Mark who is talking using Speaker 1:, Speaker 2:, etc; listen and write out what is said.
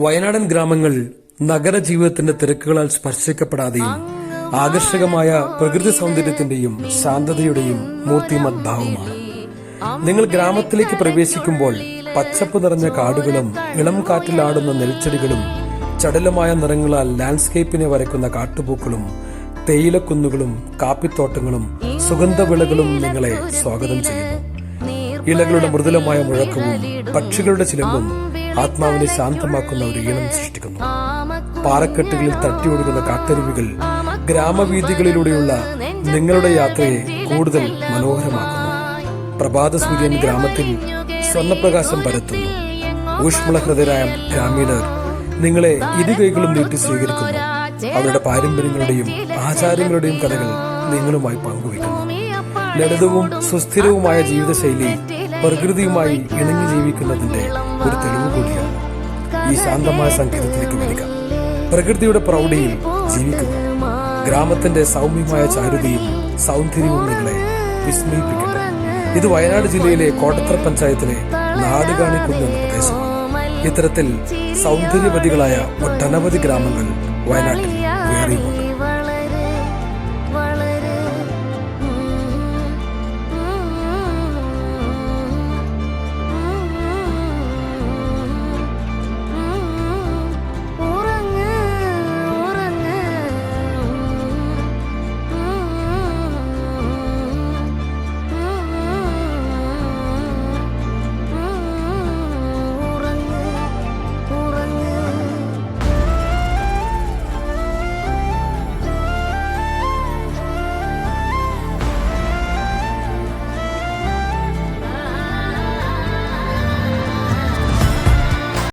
Speaker 1: വയനാടൻ ഗ്രാമങ്ങൾ നഗര ജീവിതത്തിന്റെ തിരക്കുകളാൽ സ്പർശിക്കപ്പെടാതെയും ആകർഷകമായ പ്രകൃതി സൗന്ദര്യത്തിന്റെയും ശാന്തതയുടെയും മൂർത്തിമദ്ഭാവമാണ്. നിങ്ങൾ ഗ്രാമത്തിലേക്ക് പ്രവേശിക്കുമ്പോൾ പച്ചപ്പ് നിറഞ്ഞ കാടുകളും ഇളം കാറ്റിലാടുന്ന നെൽച്ചെടികളും ചടലമായ നിറങ്ങളാൽ ലാൻഡ്സ്കേപ്പിനെ വരയ്ക്കുന്ന കാട്ടുപൂക്കളും തേയിലക്കുന്നുകളും കാപ്പിത്തോട്ടങ്ങളും സുഗന്ധവിളകളും നിങ്ങളെ സ്വാഗതം ചെയ്യുന്നു. ഇലകളുടെ മൃദുലമായ മുഴക്കവും പക്ഷികളുടെ ചിലമ്പും ആത്മാവിനെ ശാന്തമാക്കുന്ന ഒരു ഈണം സൃഷ്ടിക്കുന്നു. പാറക്കെട്ടുകളിൽ തട്ടിയൊഴുകുന്ന കാട്ടരുവികൾ ഗ്രാമവീഥികളിലൂടെയുള്ള നിങ്ങളുടെ യാത്രയെ കൂടുതൽ മനോഹരമാക്കുന്നു. പ്രഭാത സൂര്യൻ ഗ്രാമത്തിൽ സ്വർണപ്രകാശം പരത്തുന്നു. ഊഷ്മള ഹൃദയരായ ഗ്രാമീണർ നിങ്ങളെ ഇരുകൈകളും നീട്ടി സ്വീകരിക്കുന്നു. അവരുടെ പാരമ്പര്യങ്ങളുടെയും ആചാരങ്ങളുടെയും കഥകൾ നിങ്ങളുമായി പങ്കുവയ്ക്കുന്നു. ലളിതവും സുസ്ഥിരവുമായ ജീവിതശൈലി പ്രകൃതിയുമായി ഇണങ്ങി ജീവിക്കുന്നതിന്റെ ഒരു തെളിവ് കൂടിയാണ് ഈ ശാന്തമായ സംഗീതത്തിലേക്ക് വരിക. പ്രകൃതിയുടെ പ്രൗഢിയിൽ ജീവിക്കുക. ഗ്രാമത്തിന്റെ സൗമ്യമായ ചാരുതയും സൗന്ദര്യവും നിങ്ങളെ വിസ്മയിപ്പിക്കട്ടെ. ഇത് വയനാട് ജില്ലയിലെ കോട്ടത്തറ പഞ്ചായത്തിലെ നാടുകാണിക്കുന്ന പ്രദേശമാണ്. ഇത്തരത്തിൽ സൗന്ദര്യവതികളായ ഒട്ടനവധി ഗ്രാമങ്ങൾ വയനാട്ടിൽ വേറെയുമുണ്ട്.